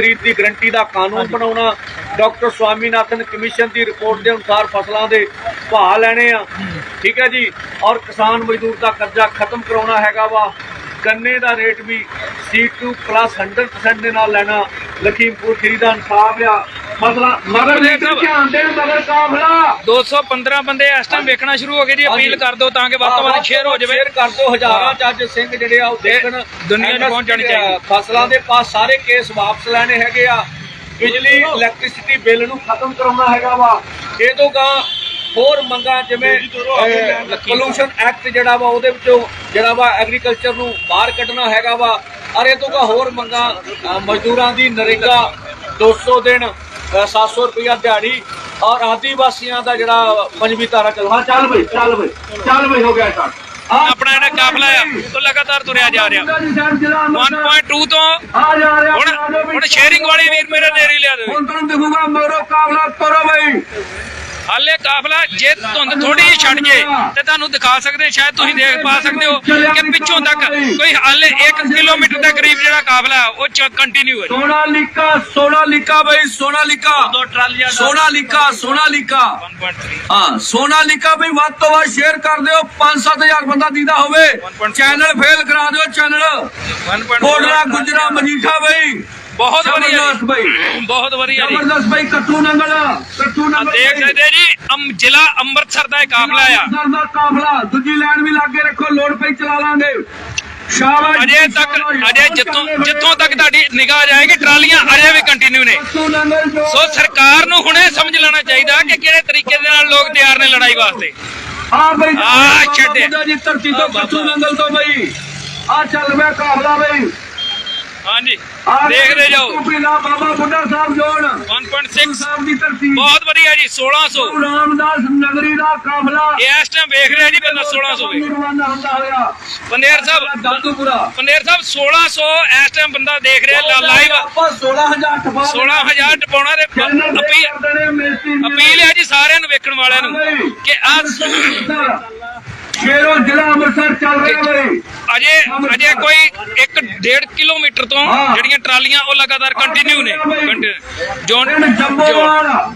ਖਰੀਦ ਦੀ ਗਰੰਟੀ ਦਾ ਕਾਨੂੰਨ ਬਣਾਉਣਾ ਡਾਕਟਰ ਸਵਾਮੀਨਾਥਨ ਕਮਿਸ਼ਨ ਦੀ ਰਿਪੋਰਟ ਦੇ ਅਨੁਸਾਰ ਫਸਲਾਂ ਦੇ ਭਾਅ ਲੈਣੇ ਆ। ਠੀਕ ਹੈ ਜੀ? ਔਰ ਕਿਸਾਨ ਮਜ਼ਦੂਰ ਦਾ ਕਰਜ਼ਾ ਖਤਮ ਕਰਾਉਣਾ ਹੈਗਾ ਵਾ। ਗੰਨੇ ਦਾ ਰੇਟ ਵੀ C2 ਪਲੱਸ 100% ਦੇ ਨਾਲ ਲੈਣਾ। ਲਖੀਮਪੁਰ ਖੀਰੀ ਦਾ ਇਨਸਾਫ ਆ। ਫਸਲਾਂ ਮਗਰ ਦੇਖ। ਧਿਆਨ ਦੇਣ ਮਗਰ ਕਾਫਲਾ 215 ਬੰਦੇ ਇਸ ਟਾਈਮ ਵੇਖਣਾ ਸ਼ੁਰੂ ਹੋ ਗਏ ਜੀ ਅਪੀਲ ਕਰ ਦਿਓ ਤਾਂ ਕਿ ਵੱਧ ਤੋਂ ਵੱਧ ਸ਼ੇਅਰ ਹੋ ਜਾਵੇ। ਸ਼ੇਅਰ ਕਰ ਦਿਓ ਹਜ਼ਾਰਾਂ ਚ ਅੱਜ ਸਿੰਘ ਜਿਹੜੇ ਆ ਉਹ ਦੇਖਣ। ਦੁਨੀਆ ਨੂੰ ਪਹੁੰਚ ਜਾਣੀ ਚਾਹੀਦੀ। ਫਸਲਾਂ ਦੇ ਪਾਸ ਸਾਰੇ ਕੇਸ ਵਾਪਸ ਲੈਣੇ ਹੈਗੇ ਆ। ਬਿਜਲੀ ਇਲੈਕਟ੍ਰਿਸਿਟੀ ਬਿੱਲ ਨੂੰ ਖਤਮ ਕਰਾਉਣਾ ਹੈਗਾ ਵਾ। ਇਹ ਤੋਂ ਗਾ ਹੋਰ ਮੰਗਾਂ ਜਿਵੇਂ ਪੋਲੂਸ਼ਨ ਐਕਟ ਜਿਹੜਾ ਵਾ ਉਹਦੇ ਵਿੱਚੋਂ ਜਿਹੜਾ ਵਾ ਐਗਰੀਕਲਚਰ ਨੂੰ ਬਾਹਰ ਕੱਢਣਾ ਹੈਗਾ ਵਾ। ਅਰੇ ਤੋਂ ਗਾ ਹੋਰ ਮੰਗਾਂ ਮਜ਼ਦੂਰਾਂ ਦੀ ਨਰੇਗਾ 200 ਦਿਨ 700 ਰੁਪਇਆ ਦਿਹਾੜੀ ਔਰ ਆਦੀਵਾਸੀਆਂ ਦਾ ਜਿਹੜਾ ਪੰਜਵੀਂ ਧਾਰਾ ਚੱਲ ਹਾਂ ਚੱਲ ਬਈ ਚੱਲ ਬਈ ਚੱਲ ਬਈ ਹੋ ਗਿਆ ਚੱਲ ਆਪਣਾ ਜਿਹੜਾ ਕਾਫਲਾ ਆ ਉਹ ਲਗਾਤਾਰ ਤੁਰਿਆ ਜਾ ਰਿਹਾ। 1.2 ਤੋਂ ਆ ਜਾ ਰਿਹਾ ਹੁਣ ਹੁਣ ਸ਼ੇਅਰਿੰਗ ਵਾਲੀ ਵੀਰ ਮੇਰੇ ਨੇਰੀ ਲਿਆ ਦੇ ਹੁਣ ਤੁਹਾਨੂੰ ਦਿਖੂਗਾ ਮੋਰੋ ਕਾਬਲਾ ਕਰੋ ਬਈ। ਹਾਲੇ ਕਾਫਲਾ ਜੇ ਧੁੰਦ ਥੋੜੀ ਜਿਹੀ ਛੱਡ ਜੇ ਤੇ ਤੁਹਾਨੂੰ ਦਿਖਾ ਸਕਦੇ ਸ਼ਾਇਦ ਤੁਸੀਂ ਦੇਖ ਪਾ ਸਕਦੇ ਹੋ ਕਿ ਪਿੱਛੋਂ ਤੱਕ ਕੋਈ ਹਾਲੇ 1 ਕਿਲੋਮੀਟਰ ਦੇ ਕਰੀਬ ਜਿਹੜਾ ਕਾਫਲਾ ਉਹ ਚ ਕੰਟੀਨਿਊ ਹੈ। ਸੋਨਾ ਲਿਕਾ ਸੋਨਾ ਲਿਕਾ ਬਈ ਸੋਨਾ ਲਿਕਾ ਦੋ ਟਰਾਲੀਆਂ ਸੋਨਾ ਲਿਕਾ ਸੋਨਾ ਲਿਕਾ 1.3 ਹਾਂ ਸੋਨਾ ਲਿਕਾ ਬਈ ਵੱਧ ਤੋਂ ਵੱਧ ਸ਼ੇਅਰ ਕਰ ਦਿਓ 5-7000 ਬੰਦਾ ਦੀਦਾ ਹੋਵੇ। ਚੈਨਲ ਫੇਲ ਕਰਾ ਦਿਓ ਚੈਨਲ 1.3 ਕੋਟਲਾ ਗੁਜਰਾ ਮਜੀਠਾ ਬਈ। ਬਹੁਤ ਵਧੀਆ ਜ਼ਬਰਦਸਤ ਬਈ। ਬਹੁਤ ਵਧੀਆ ਜੀ। ਜ਼ਬਰਦਸਤ ਬਈ ਕੱਟੂ ਨੰਗਲ ਕੱਟੂ ਨੰਗਲ ਦੇਖ ਸਕਦੇ ਜੀ ਅਮ ਜ਼ਿਲ੍ਹਾ ਅੰਮ੍ਰਿਤਸਰ ਦਾ ਇਹ ਕਾਫਲਾ ਆ। ਅੰਮ੍ਰਿਤਸਰ ਦਾ ਕਾਫਲਾ। ਦੂਜੀ ਲਾਈਨ ਵੀ ਲਾਗੇ ਰੱਖੋ ਲੋਡ ਪਈ ਚਲਾ ਲਾਂਗੇ। ਸ਼ਾਬਾਸ਼ ਅਜੇ ਤੱਕ ਅਜੇ ਜਿੱਥੋਂ ਜਿੱਥੋਂ ਤੱਕ ਤੁਹਾਡੀ ਨਿਗਾਹ ਜਾਏਗੀ ਟਰਾਲੀਆਂ ਅਜੇ ਵੀ ਕੰਟੀਨਿਊ ਨੇ। ਕੱਟੂ ਨੰਗਲ ਜੋ ਸੋ ਸਰਕਾਰ ਨੂੰ ਹੁਣੇ ਸਮਝ ਲੈਣਾ ਚਾਹੀਦਾ ਕਿ ਕਿਹੜੇ ਤਰੀਕੇ ਦੇ ਨਾਲ ਲੋਕ ਤਿਆਰ ਨੇ ਲੜਾਈ ਵਾਸਤੇ। ਆ ਬਈ ਆ ਛੱਡੇ। ਜੀ ਧਰਤੀ ਤੋਂ। ਕੱਟੂ ਨੰਗਲ ਤੋਂ ਬਈ। ਆ ਚੱਲ ਪਿਆ ਕਾਫਲਾ ਬਈ। ਹਾਂਜੀ। ਦੇਖਦੇ ਜਾਓ। ਕੁਪੀਲਾ ਬਾਬਾ ਬੁੱਢਾ ਸਾਹਿਬ ਜੋੜ। 1.6 ਸਾਹਿਬ ਦੀ ਧਰਤੀ। ਬਹੁਤ ਵਧੀਆ ਜੀ 1600 ਗੁਰੂ ਰਾਮਦਾਸ ਨਗਰੀ ਦਾ ਕਾਫਲਾ। ਇਹ ਇਸ ਟਾਈਮ ਵੇਖ ਰਿਹਾ ਜੀ ਪਹਿਲਾਂ 1600 ਵੇ ਰਵਾਨਾ ਹੁੰਦਾ ਹੋਇਆ। ਪੰਦੇਰ ਸਾਹਿਬ ਦਾਦੂਪੁਰਾ ਪੰਦੇਰ ਸਾਹਿਬ 1600 ਇਸ ਟਾਈਮ ਬੰਦਾ ਦੇਖ ਰਿਹਾ ਲਾਈਵ ਆਪਾਂ 16000 ਟਪਾ 16000 ਟਪਾਉਣਾ ਤੇ ਅਪੀਲ ਅਪੀਲ ਹੈ ਜੀ ਸਾਰਿਆਂ ਨੂੰ ਵੇਖਣ ਵਾਲਿਆਂ ਨੂੰ ਕਿ ਆ ਸ਼ੇਰੋ ਜ਼ਿਲ੍ਹਾ ਅੰਮ੍ਰਿਤਸਰ ਅਜੇ ਅਜੇ ਕੋਈ 1.5 ਕਿਲੋਮੀਟਰ ਤੋਂ। ਜਿਹੜੀਆਂ ਟਰਾਲੀਆਂ ਉਹ ਲਗਾਤਾਰ ਕੰਟੀਨਿਊ ਨੇ। ਜੋਨ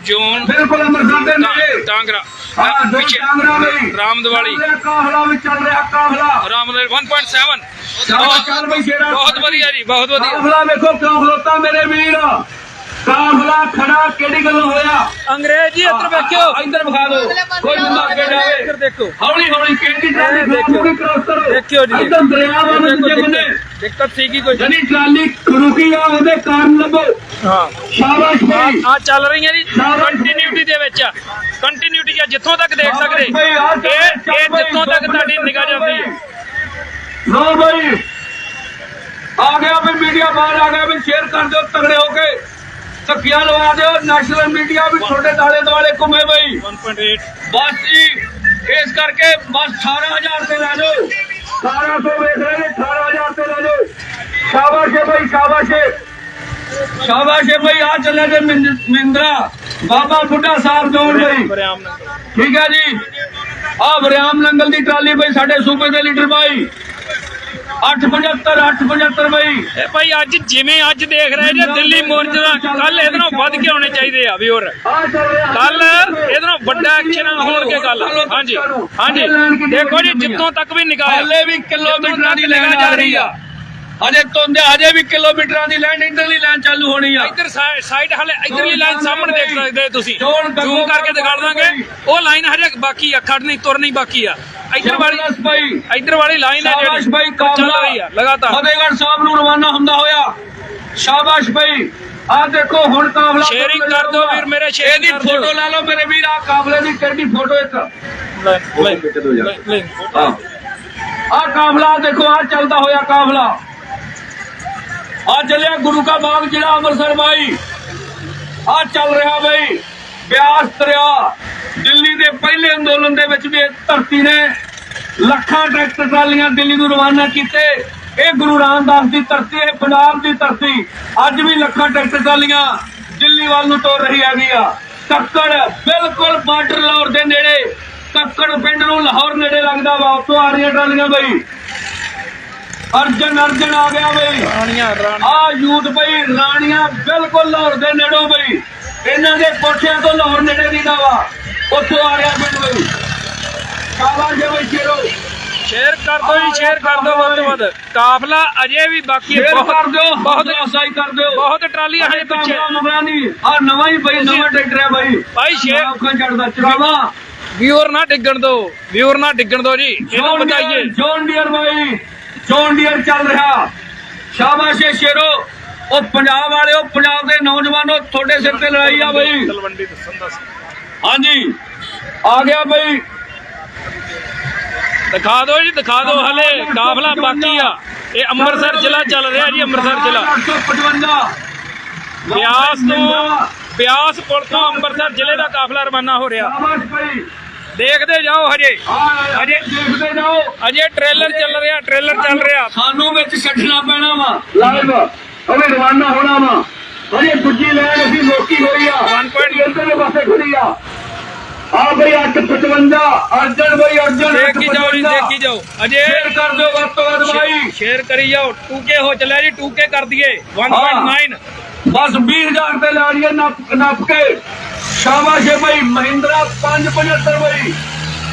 ਜੋਨ ਬਿਲਕੁਲ ਅੰਮ੍ਰਿਤਸਰ ਦੇ ਨੇੜੇ ਟਾਂਗਰਾ ਪਿੱਛੇ ਕਾਂਗਰਾ ਬਈ ਰਾਮ ਦੀਵਾਲੀ ਚੱਲ ਰਿਹਾ ਕਾਫਲਾ ਵੀ ਚੱਲ ਰਿਹਾ ਕਾਫਲਾ ਰਾਮਦੇਵ 1.7 ਚੱਲ ਚੱਲ ਬਈ ਸ਼ੇਰਾ ਬਹੁਤ ਵਧੀਆ ਜੀ ਬਹੁਤ ਵਧੀਆ। ਕਾਫਲਾ ਵੇਖੋ ਕਾਫਲੋਤਾ ਮੇਰੇ ਵੀਰ। ਕਾਫਲਾ ਖੜਾ ਕਿਹੜੀ ਗੱਲ ਹੋਇਆ? ਅੰਗਰੇਜ਼ ਜੀ ਇੱਧਰ ਇੱਧਰ ਵਿਖਾ ਦਿਓ। ਕੋਈ ਬੰਦਾ ਅੱਗੇ ਜਾਵੇ। ਦੇਖੋ। ਹੌਲੀ ਹੌਲੀ ਕਿਹੜੀ ਟਰਾਲੀ ਦੇਖਿਓ। ਖਰਾਬ ਕ੍ਰਾਸ ਕਰੋ? ਦੇਖਿਓ ਜੀ। ਇੱਧਰ ਦਰਿਆ ਵਾ ਦੂਜੇ ਬੰਨੇ। ਦਿੱਕਤ ਸੀਗੀ ਕੋਈ। ਜਣੀ ਟਰਾਲੀ ਰੁਕੀ ਆ ਉਹਦੇ ਕਾਰਨ ਲੱਭੋ। ਹਾਂ। ਸ਼ਾਬਾਸ਼ ਬਈ ਆ ਚੱਲ ਰਹੀਆਂ ਜੀ। ਕੰਟੀਨਿਊਟੀ ਦੇ ਵਿੱਚ। ਕੰਟੀਨਿਊਟੀ ਆ ਜਿੱਥੋਂ ਤੱਕ ਦੇਖ ਸਕਦੇ। ਇਹ ਇਹ ਜਿੱਥੋਂ ਤੱਕ ਤੁਹਾਡੀ ਨਿਗਾਹ ਜਾਂਦੀ ਹੈ। ਲੋ ਬਈ ਆ ਗਿਆ ਵੀ ਮੀਡੀਆ ਬਾਹਰ ਆ ਗਿਆ ਵੀ ਸ਼ੇਅਰ ਕਰ ਦਿਓ ਤਗੜੇ ਹੋ ਕੇ। ਧੱਕੀਆਂ ਲਵਾ ਦਿਓ ਨੈਸ਼ਨਲ ਮੀਡੀਆ ਵੀ ਤੁਹਾਡੇ ਦਾਲੇ ਦੁਆਲੇ ਘੁੰਮੇ ਬਈ 1.8 ਬਸ ਜੀ ਇਸ ਕਰਕੇ ਬਸ 18000 ਤੇ ਲੈ ਲਓ 1800 ਵੇਖ ਰਹੇ ਨੇ 18000 ਤੇ ਲੈ ਲਓ ਸ਼ਾਬਾਸ਼ ਏ ਭਾਈ ਸ਼ਾਬਾਸ਼ ਭਾਈ ਆ ਚੱਲੇ ਜੇ ਮਿੰਦਰਾ। ਬਾਬਾ ਬੁੱਢਾ ਸਾਹਿਬ ਜੋੜ ਭਾਈ। ਠੀਕ ਹੈ ਜੀ। ਆ ਵਰਿਆਮ ਨੰਗਲ ਦੀ ਟਰਾਲੀ ਭਾਈ ਸਾਡੇ ਸੂਬੇ ਦੇ ਲੀਡਰ ਭਾਈ। 875 875 ਭਾਈ ਇਹ ਭਾਈ ਅੱਜ ਜਿਵੇਂ ਅੱਜ ਦੇਖ ਰਹੇ ਜੇ ਦਿੱਲੀ ਮੋਰਚੇ ਦਾ ਕੱਲ ਇਹਦੇ ਨਾਲੋਂ ਵੱਧ ਕੇ ਹੋਣੇ ਚਾਹੀਦੇ ਆ ਵੀ ਹੋਰ। ਕੱਲ ਇਹਦੇ ਨਾਲੋਂ ਵੱਡਾ ਐਕਸ਼ਨ ਹੋਣਗੇ ਕੱਲ ਹਾਂਜੀ ਹਾਂਜੀ। ਦੇਖੋ ਜੀ ਜਿੱਥੋਂ ਤੱਕ ਵੀ ਨਿਗਾਹ ਹੈ ਹਲੇ ਵੀ ਕਿਲੋਮੀਟਰਾਂ ਦੀ ਲਾਈਨ ਜਾ ਰਹੀ ਆ। ਅਜੇ ਤੋਂਦੇ ਅਜੇ ਵੀ ਕਿਲੋਮੀਟਰਾਂ ਦੀ ਲਾਈਨ ਇੰਟਰਲੀ ਲਾਈਨ ਚਾਲੂ ਹੋਣੀ ਆ ਇੱਧਰ ਸਾਈਡ ਹਲੇ ਇੱਧਰਲੀ ਲਾਈਨ ਸਾਹਮਣੇ ਦੇਖ ਸਕਦੇ ਤੁਸੀਂ ਜ਼ੂਮ ਕਰਕੇ ਦਿਖਾ ਦਾਂਗੇ ਉਹ ਲਾਈਨ ਹਜੇ ਬਾਕੀ ਆ ਖੜਨੀ ਤੁਰਨੀ ਬਾਕੀ ਆ ਇੱਧਰ ਵਾਲੀ ਇੱਧਰ ਵਾਲੀ ਲਾਈਨ ਹੈ ਸ਼ਾਬਾਸ਼ ਜਿਹੜੀ ਚੱਲ ਰਹੀ ਆ ਲਗਾਤਾਰ ਫਤਿਹਗੜ੍ਹ ਸਾਹਿਬ ਨੂੰ ਰਵਾਨਾ ਹੁੰਦਾ ਹੋਇਆ ਸ਼ਾਬਾਸ਼ ਭਾਈ ਆ ਦੇਖੋ ਹੁਣ ਕਾਬਲਾ Sharing ਕਰ ਦਿਓ ਵੀਰ ਮੇਰੇ, ਕਰ ਦਿਓ। ਫੋਟੋ ਲੈ ਲਓ ਮੇਰੇ ਵੀਰ ਆ ਕਾਬਲੇ ਦੀ ਕਿਹੜੀ ਫੋਟੋ ਇੱਕ ਹਾਂ ਆ ਕਾਫਲਾ ਦੇਖੋ ਆ ਚੱਲਦਾ ਹੋਇਆ ਕਾਫਲਾ ਆ ਚੱਲਿਆ ਗੁਰੂ ਕਾ ਬਾਗ ਜਿਹੜਾ ਅੰਮ੍ਰਿਤਸਰ ਬਾਈ। ਆ ਚੱਲ ਰਿਹਾ ਬਈ, ਬਿਆਸ ਦਰਿਆ। ਦਿੱਲੀ ਦੇ ਪਹਿਲੇ ਅੰਦੋਲਨ ਦੇ ਵਿੱਚ ਵੀ ਧਰਤੀ ਨੇ ਲੱਖਾਂ ਟਰੈਕਟਰ ਟਰਾਲੀਆਂ ਦਿੱਲੀ ਨੂੰ ਰਵਾਨਾ ਕੀਤੇ। ਇਹ ਗੁਰੂ ਰਾਮਦਾਸ ਦੀ ਧਰਤੀ, ਇਹ ਪੰਜਾਬ ਦੀ ਧਰਤੀ। ਅੱਜ ਵੀ ਲੱਖਾਂ ਟਰੈਕਟਰ ਟਰਾਲੀਆਂ ਦਿੱਲੀ ਵੱਲ ਨੂੰ ਤੋਰ ਰਹੀ ਹੈਗੀ ਆ। ਕੱਕੜ ਬਿਲਕੁਲ ਬਾਰਡਰ ਲਾਹੌਰ ਦੇ ਨੇੜੇ, ਕੱਕੜ ਪਿੰਡ ਨੂੰ ਲਾਹੌਰ ਨੇੜੇ ਲੱਗਦਾ ਵਾ। ਉੱਥੋਂ ਆ ਰਹੀਆਂ ਟਰਾਲੀਆਂ ਬਈ। ਅਰਜਨ ਅਰਜਨ ਆ ਗਿਆ ਬਈ। ਰਾਣੀਆਂ ਰਾਣੀ ਆ ਯੂਥ ਬਈ ਰਾਣੀਆਂ ਬਿਲਕੁਲ ਲਾਹੌਰ ਦੇ ਨੇੜੋਂ ਬਈ। ਇਹਨਾਂ ਦੇ ਕੋਠਿਆਂ ਤੋਂ ਲਾਹੌਰ ਨੇੜੇ ਦੀ ਵਾ ਉੱਥੋਂ ਆ ਰਿਹਾ ਪਿੰਡ ਬਈ। ਸ਼ਾਬਾਸ਼ ਜੀ ਬਈ ਸ਼ੇਰੋ ਸ਼ੇਅਰ ਕਰ ਦਿਓ ਜੀ ਸ਼ੇਅਰ ਕਰ ਦਿਓ ਵੱਧ ਤੋਂ ਵੱਧ। ਕਾਫਲਾ ਅਜੇ ਵੀ ਬਾਕੀ ਹੈ ਸ਼ੇਰ ਕਰ ਬਹੁਤ ਦਿਓ ਬਹੁਤ ਅਸਾਈ ਕਰ ਦਿਓ। ਬਹੁਤ ਟਰਾਲੀਆਂ ਹਜੇ ਪਿੱਛੇ। ਆ ਨਵਾਂ ਹੀ ਬਈ ਨਵਾਂ ਟਰੈਕਟਰ ਹੈ ਬਈ। ਭਾਈ ਸ਼ੇਰ ਅੱਖਾਂ ਚੜਦਾ ਚੜਾਵਾ। ਵਿਊਰ ਨਾ ਡਿੱਗਣ ਦਿਓ ਵਿਊਰ ਨਾ ਡਿੱਗਣ ਦਿਓ ਜੀ। ਇਹਨੂੰ ਬਤਾਈਏ ਜੌਨ ਡੀਅਰ ਬਾਈ। ਜੌਨ ਡੀਅਰ ਚੱਲ ਰਿਹਾ। ਸ਼ਾਬਾਸ਼ ਏ ਸ਼ੇਰੋ। ਉਹ ਪੰਜਾਬ ਵਾਲਿਓ ਪੰਜਾਬ ਦੇ ਨੌਜਵਾਨੋ ਤੁਹਾਡੇ ਸਿਰ ਤੇ ਲੜਾਈ ਆ ਬਈ। ਹਾਂਜੀ। ਆ ਗਿਆ ਬਈ। ਦਿਖਾ ਦਿਓ ਜੀ ਦਿਖਾ ਦਿਓ। ਹਲੇ ਕਾਫਲਾ ਬਾਕੀ ਆ। ਇਹ ਅੰਮ੍ਰਿਤਸਰ ਜ਼ਿਲ੍ਹਾ ਚੱਲ ਰਿਹਾ ਜੀ ਅੰਮ੍ਰਿਤਸਰ ਜ਼ਿਲ੍ਹਾ। 855 ਬਿਆਸ ਤੋਂ ਬਿਆਸ ਪੁਲ ਤੋਂ ਅੰਮ੍ਰਿਤਸਰ ਜ਼ਿਲ੍ਹੇ ਦਾ ਕਾਫਲਾ ਰਵਾਨਾ ਹੋ ਰਿਹਾ। ਦੇਖਦੇ ਜਾਓ ਹਜੇ। ਅਜੇ ਦੇਖਦੇ ਜਾਓ। ਅਜੇ ਟ੍ਰੇਲਰ ਚੱਲ ਰਿਹਾ ਟ੍ਰੇਲਰ ਚੱਲ ਰਿਹਾ। ਸਾਨੂੰ ਵਿੱਚ ਛੱਡਣਾ ਪੈਣਾ ਵਾ। ਲਾਈਵ ਅਵੇ ਰਵਾਨਾ ਹੋਣਾ ਵਾ। ਅਜੇ ਦੂਜੀ ਲੈਣ ਅਸੀਂ ਲੋਕੀ ਹੋਈ ਆ। 1.8 ਇੱਧਰਲੇ ਪਾਸੇ ਖੜੀ ਆ। ਆ ਬਈ 855 ਅਰਜਨ ਬਈ ਅਰਜਨ ਦੇਖੀ ਜਾਓ ਜੀ ਦੇਖੀ ਜਾਓ। ਅਜੇ ਸ਼ੇਅਰ ਕਰ ਦਿਓ ਵੱਧ ਤੋਂ ਵੱਧ ਬਾਈ। ਸ਼ੇਅਰ ਕਰੀ ਜਾਓ। 2K ਹੋ ਚੱਲਿਆ ਜੀ 2K ਕਰ ਦਈਏ। 1.9 ਬਸ 20000 ਤੇ ਲਾ ਲਈਏ ਨੱਪ ਨੱਪ ਕੇ। ਸ਼ਾਬਾਸ਼ ਏ ਬਈ ਮਹਿੰਦਰਾ 575 ਬਈ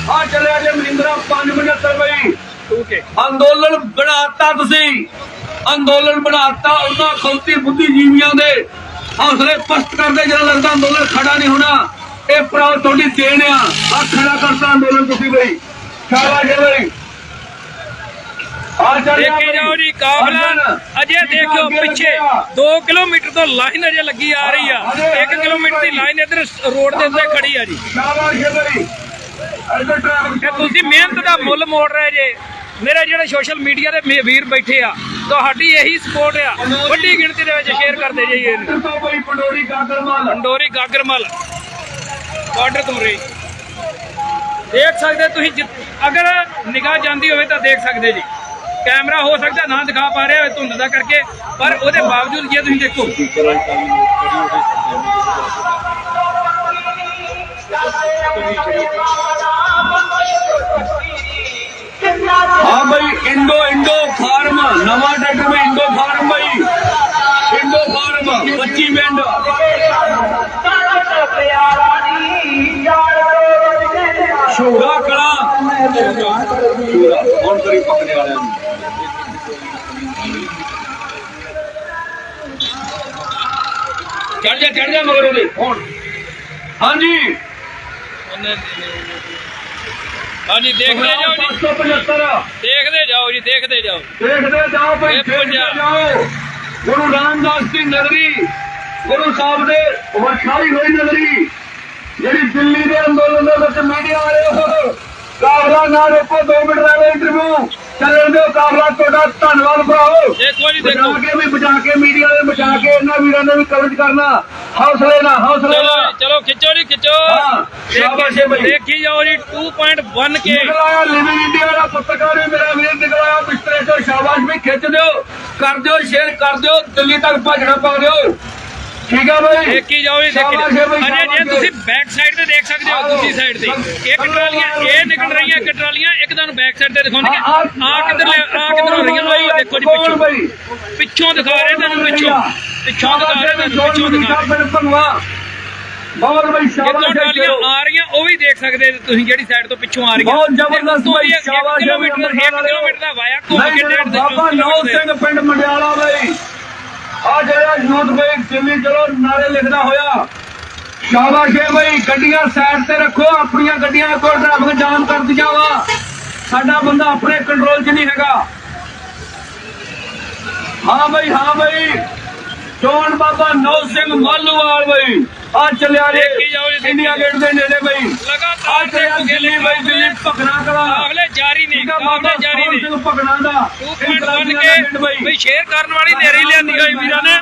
ਆ ਚੱਲਿਆ ਜੇ ਮਹਿੰਦਰਾ 575 ਬਈ 2K ਅੰਦੋਲਨ ਬਣਾਤਾ ਤੁਸੀਂ। ਅੰਦੋਲਨ ਬਣਾਤਾ ਉਹਨਾਂ ਖੌਤੀ ਬੁੱਧੀਜੀਵੀਆਂ ਦੇ। ਹੌਸਲੇ ਪਸਤ ਕਰਦੇ ਜਦੋਂ ਲੱਗਦਾ ਅੰਦੋਲਨ ਖੜਾ ਨਹੀਂ ਹੋਣਾ ਇਹ ਪ੍ਰਾਉ ਤੁਹਾਡੀ ਦੇਣ ਆ। ਆ ਖੜਾ ਕਰਤਾ ਅੰਦੋਲਨ ਤੁਸੀਂ ਬਈ ਸ਼ਾਬਾਸ਼ ਆ ਚੱਲ ਦੇਖੀ ਜਾਓ ਜੀ ਕਾਫਲਾ ਅਜੇ ਦੇਖਿਓ ਪਿੱਛੇ 2 ਕਿਲੋਮੀਟਰ ਤੋਂ ਲਾਈਨ ਅਜੇ ਲੱਗੀ ਆ ਰਹੀ ਆ। 1 ਕਿਲੋਮੀਟਰ ਦੀ ਲਾਈਨ ਇਧਰ ਰੋਡ ਦੇ ਉੱਤੇ ਖੜੀ ਆ ਜੀ। ਤੇ ਤੁਸੀਂ ਮਿਹਨਤ ਦਾ ਮੁੱਲ ਮੋੜ ਰਹੇ ਜੇ। ਮੇਰੇ ਜਿਹੜੇ ਸੋਸ਼ਲ ਮੀਡੀਆ ਦੇ ਵੀਰ ਬੈਠੇ ਆ ਤੁਹਾਡੀ ਇਹੀ ਸਪੋਰਟ ਆ। ਵੱਡੀ ਗਿਣਤੀ ਦੇ ਵਿੱਚ ਸ਼ੇਅਰ ਕਰਦੇ ਜਾਈਏ ਪੰਡੋਰੀ ਗਾਗਰਮਾਲ ਪੰਡੋਰੀ ਗਾਗਰਮਲ ਬਾਰਡਰ ਤੋਂ ਰਹੀ ਦੇਖ ਸਕਦੇ ਤੁਸੀਂ ਅਗਰ ਨਿਗਾਹ ਜਾਂਦੀ ਹੋਵੇ ਤਾਂ ਦੇਖ ਸਕਦੇ ਜੀ। ਕੈਮਰਾ ਹੋ ਸਕਦਾ ਨਾ ਦਿਖਾ ਪਾ ਰਿਹਾ ਹੋਵੇ ਧੁੰਦ ਦਾ ਕਰਕੇ ਪਰ ਉਹਦੇ ਬਾਵਜੂਦ ਜੇ ਤੁਸੀਂ ਦੇਖੋ ਹਾਂ ਬਈ ਇੰਡੋ ਇੰਡੋ ਫਾਰਮ ਨਵਾਂ ਟਰੈਕਟਰ में इंडो फार्म भाई इंडो फार्म 25 मिनट ਸ਼ੂਰਾ ਕਲਾ ਸ਼ੂਰਾ ਹੁਣ ਕਰੀ ਪਕੜੇ ਵਾਲਿਆਂ ਚੜ ਜਾ ਚੜ ਜਾ ਮਗਰ ਉਹਦੇ। ਹੁਣ। ਹਾਂਜੀ। ਹਾਂਜੀ ਦੇਖਦੇ ਜਾਓ ਜੀ। 575 ਦੇਖਦੇ ਜਾਓ ਜੀ ਦੇਖਦੇ ਜਾਓ। ਦੇਖਦੇ ਜਾਓ ਭਾਈ ਦੇਖਦੇ। ਜਾਓ। ਗੁਰੂ ਰਾਮਦਾਸ ਦੀ ਨਗਰੀ ਗੁਰੂ ਸਾਹਿਬ ਦੇ ਵਰਖਾਈ ਹੋਈ ਨਗਰੀ ਜਿਹੜੀ ਦਿੱਲੀ ਦੇ ਅੰਦੋਲਨ ਦੇ ਵਿੱਚ ਮੀਡੀਆ ਵਾਲੇ ਕਾਫਲਾ ਨਾ ਰੋਕੋ 2 ਮਿੰਟ ਦਾ ਇੰਟਰਵਿਊ। ਚੱਲਣ ਦਿਓ ਕਾਫਲਾ ਤੁਹਾਡਾ ਧੰਨਵਾਦ ਭਰਾਓ ਦੇਖੋ ਜੀ ਬਚਾ ਦੇਖੋ ਕੇ ਵੀ ਬਚਾ ਕੇ ਮੀਡੀਆ ਦੇ ਬਚਾ ਕੇ ਇਹਨਾਂ ਵੀਰਾਂ ਨੇ ਵੀ ਕਵਰੇਜ ਕਰਨਾ। ਹੌਸਲੇ ਨਾਲ ਹੌਸਲੇ ਚਲੋ ਨਾਲ। ਚਲੋ ਖਿੱਚੋ ਜੀ ਖਿੱਚੋ। ਹਾਂ, ਸ਼ਾਬਾਸ਼ ਏ ਦੇਖੀ ਬਈ। ਦੇਖੀ ਜਾਓ ਜੀ 2.1 ਕੇ ਨਿਕਲ ਆਇਆ ਲਿਵਿੰਗ ਇੰਡੀਆ ਦਾ ਪੱਤਰਕਾਰ ਵੀ ਮੇਰਾ ਵੀਰ ਨਿਕਲ ਆਇਆ ਬਿਸਤਰੇ ਤੋਂ ਸ਼ਾਬਾਸ਼ ਵੀ ਖਿੱਚ ਦਿਓ ਕਰ ਦਿਓ ਸ਼ੇਅਰ ਕਰ ਦਿਓ ਦਿੱਲੀ ਤੱਕ ਭੱਜਣਾ ਪਾ ਦਿਓ। ਠੀਕ ਆ ਬਾਈ ਦੇਖੀ ਜਾਓ ਜੀ ਦੇਖੀ ਸ਼ਾਬਾਸ਼ ਏ ਬਈ, ਅਜੇ ਜੇ ਸ਼ਾਬਾਸ਼ ਏ। ਤੁਸੀਂ ਬੈਕ ਸਾਈਡ ਤੇ ਦੇਖ ਸਕਦੇ ਹੋ ਦੂਜੀ ਸਾਈਡ ਤੇ। ਇੱਕ ਟਰਾਲੀਆਂ ਇਹ ਨਿਕਲ ਰਹੀਆਂ ਇੱਕ ਟਰਾਲੀਆਂ ਇੱਕ ਤੁਹਾਨੂੰ ਬੈਕ ਸਾਈਡ ਤੇ ਦਿਖਾਉਣਗੇ ਆ ਕਿੱਧਰ ਆ ਕਿੱਧਰ ਹੋ ਰਹੀਆਂ? ਆਹ ਦੇਖੋ ਜੀ ਪਿੱਛੋਂ। ਬਾਈ? ਪਿੱਛੋਂ ਦਿਖਾ ਰਹੇ ਤੁਹਾਨੂੰ ਪਿੱਛੋਂ। ਪਿੱਛੋਂ ਤੁਹਾਨੂੰ ਪਿੱਛੋਂ ਭੰਗਵਾ ਬਹੁਤ ਬਈ ਸ਼ਾਬਾਸ਼ ਟਰਾਲੀਆਂ ਆ ਰਹੀਆਂ ਉਹ ਵੀ ਦੇਖ ਸਕਦੇ ਤੁਸੀਂ ਜਿਹੜੀ ਸਾਈਡ ਤੋਂ ਪਿੱਛੋਂ ਆ ਰਹੀਆਂ। ਬਹੁਤ ਜ਼ਬਰਦਸਤ ਤੇ ਬਾਈ, ਇੱਕ ਸ਼ਾਬਾਸ਼ ਏ ਬਈ, ਕਿਲੋਮੀਟਰ ਇੱਕ ਅੰਮ੍ਰਿਤਸਰ ਕਿਲੋਮੀਟਰ ਦਾ ਵਾਇਆ ਘੁੰਮ ਨਹੀਂ ਕੇ ਡੇਢ ਦੇ ਬਾਬਾ ਨੌ ਸਿੰਘ ਪਿੰਡ ਮੰਡਿਆਲਾ ਬਈ। ਆ ਜਿਹੜਾ ਯੂਥ ਬਈ ਦਿੱਲੀ ਚਲੋ ਨਾਰੇ ਲਿਖਦਾ ਹੋਇਆ। ਸ਼ਾਬਾਸ਼ ਏ ਬਈ ਗੱਡੀਆਂ ਸਾਈਡ ਤੇ ਰੱਖੋ ਆਪਣੀਆਂ ਗੱਡੀਆਂ ਕੋਲ ਟ੍ਰੈਫਿਕ ਜਾਮ ਕਰਦੀਆਂ ਵਾ। ਸਾਡਾ ਬੰਦਾ ਆਪਣੇ ਕੰਟਰੋਲ 'ਚ ਨਹੀਂ ਹੈਗਾ। ਹਾਂ ਬਈ ਹਾਂ ਬਈ। ਜੋਨ ਬਾਬਾ ਨੌ ਸਿੰਘ ਮਾਲੂਵਾਲ ਬਈ। ਆ ਚੱਲਿਆ ਜੇ ਦੇਖੀ ਜਾਓ ਜੀ, ਦੇਖੀ ਇੰਡੀਆ ਗੇਟ ਦੇ ਨੇੜੇ ਬਈ। ਲਗਾਤਾਰ ਚੱਲਿਆ ਦੇਖੋਗੇ ਦਿੱਲੀ ਬਈ ਦਿੱਲੀ ਭਗਣਾ ਕਲਾ। ਕਾਫਲੇ ਜਾਰੀ ਨੇ ਬਾਬਾ ਜਾਰੀ ਨੇ। ਸਿੰਘ ਭਗਣਾ ਦਾ। 2.1 ਕੇ ਬਈ। ਸ਼ੇਅਰ ਕਰਨ ਵਾਲੀ ਨੇਰੀ ਲਿਆਂਦੀ ਹੋਈ ਵੀਰਾਂ ਨੇ।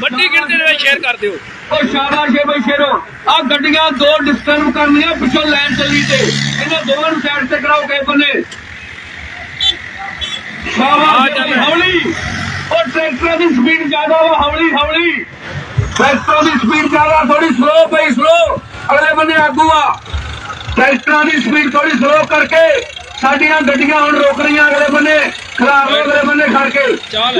ਵੱਡੀ ਗਿਣਤੀ ਦੇ ਵਿੱਚ ਸ਼ੇਅਰ ਕਰ ਦਿਓ। ਉਹ ਸ਼ਾਬਾਸ਼ ਏ ਬਈ ਸ਼ੇਰੋ। ਆ ਗੱਡੀਆਂ ਦੋ ਡਿਸਟਰਬ ਕਰਨੀਆਂ ਪਿੱਛੋਂ ਲਾਈਨ ਚੱਲੀ ਤੇ। ਇਹਨਾਂ ਦੋਵਾਂ ਨੂੰ ਸਾਈਡ ਤੇ ਕਰਾਓ ਕਿਸੇ ਬੰਨੇ ਸ਼ਾਬਾਸ਼ ਹੌਲੀ। ਉਹ ਟਰੈਕਟਰਾਂ ਦੀ ਸਪੀਡ ਜ਼ਿਆਦਾ ਵਾ ਹੌਲੀ ਹੌਲੀ। ਟਰੈਕਟਰਾਂ ਦੀ ਸਪੀਡ ਜ਼ਿਆਦਾ ਥੋੜੀ ਸਲੋ ਪਈ ਸਲੋ ਅਗਲੇ ਬੰਨੇ ਆਗੂ ਆ। ਟਰੈਕਟਰਾਂ ਦੀ ਸਪੀਡ ਥੋੜੀ ਸਲੋ ਕਰਕੇ ਸਾਡੀਆਂ ਗੱਡੀਆਂ ਹੁਣ ਰੁਕ ਰਹੀਆਂ ਅਗਲੇ ਬੰਨੇ ਖਰਾਬ ਅਗਲੇ ਬੰਨੇ ਖੜ ਕੇ।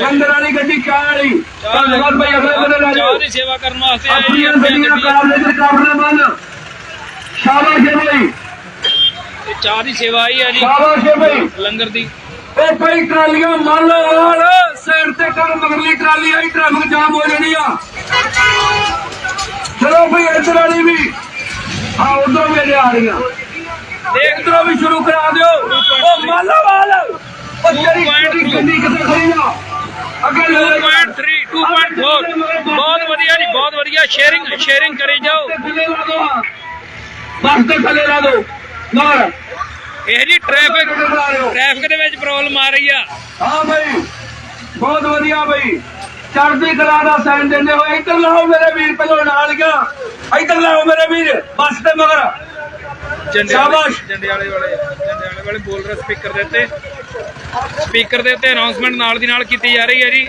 ਲੰਗਰ ਵਾਲੀ ਗੱਡੀ ਚਾਹ ਵਾਲੀ। ਧੰਨਵਾਦ ਭਾਈ ਅਗਲੇ ਬੰਨੇ ਲੈ ਜਾਓ। ਦੀ ਸੇਵਾ ਕਰਨ ਵਾਸਤੇ ਜੀ ਆਪਣੀਆਂ ਆਪਣੀਆਂ ਗੱਡੀਆਂ ਕਾਬਲੇ ਤੇ ਕਾਬਲੇ ਬੰਨ। ਸ਼ਾਬਾਸ਼ ਹੈ ਭਾਈ। ਚਾਹ ਦੀ ਸੇਵਾ ਆਈ ਹੈ ਜੀ। ਸ਼ਾਬਾਸ਼ ਹੈ ਭਾਈ। ਲੰਗਰ ਦੀ। ਇਹ ਭਾਈ ਟਰਾਲੀਆਂ ਮੰਨ ਆਲ ਸਾਈਡ ਤੇ ਕਰ ਮਗਰਲੀ ਟਰਾਲੀ ਆਈ ਟ੍ਰੈਫਿਕ ਜਾਮ ਹੋ ਜਾਣੀ ਆ। ਚਲੋ ਭਾਈ ਇੱਧਰ ਵਾਲੀ ਵੀ ਹਾਂ ਉਧਰੋਂ ਵੀ ਆ ਰਹੀਆਂ ਦੇਖ ਇਧਰੋਂ ਵੀ ਸ਼ੁਰੂ ਕਰਾ ਦਿਓ। ਉਹ ਮਾਲਾਵਾਲ! ਉਹ ਤੇਰੀ ਤੇਰੀ ਗੱਡੀ ਕਿੱਥੇ ਖੜੀ ਆ? ਅੱਗੇ ਲੈ ਲੈ 2.3 2.4 ਬਹੁਤ ਵਧੀਆ ਜੀ ਬਹੁਤ ਵਧੀਆ। ਸ਼ੇਅਰਿੰਗ ਸ਼ੇਅਰਿੰਗ ਕਰੀ ਜਾਓ। ਬੱਸ ਦੇ ਥੱਲੇ ਲਾ ਦੋ ਮਾਰ। ਇਹ ਜੀ ਟ੍ਰੈਫਿਕ ਦਿਓ ਟ੍ਰੈਫਿਕ ਦੇ ਵਿੱਚ ਪ੍ਰੋਬਲਮ ਆ ਰਹੀ ਆ। ਹਾਂ ਭਾਈ ਬਹੁਤ ਵਧੀਆ ਭਾਈ ਚੜ੍ਹਦੀ ਕਲਾ ਦਾ ਸਾਈਨ ਦਿੰਦੇ ਹੋਏ ਇੱਧਰ ਲਾਓ ਮੇਰੇ ਵੀਰ ਪਹਿਲੋਂ ਨਾਲ ਗਿਆ ਇੱਧਰ ਲਾਓ ਮੇਰੇ ਵੀਰ ਬੱਸ ਦੇ ਮਗਰ। ਸ਼ਾਬਾਸ਼। ਜੰਡੇ ਵਾਲੇ ਵਾਲੇ ਜੰਡੇ ਵਾਲੇ ਬੋਲ ਰਹੇ ਸਪੀਕਰ ਦੇ ਉੱਤੇ। ਸਪੀਕਰ ਦੇ ਉੱਤੇ ਅਨਾਉਂਸਮੈਂਟ ਨਾਲ ਦੀ ਨਾਲ ਕੀਤੀ ਜਾ ਰਹੀ ਹੈ ਜੀ।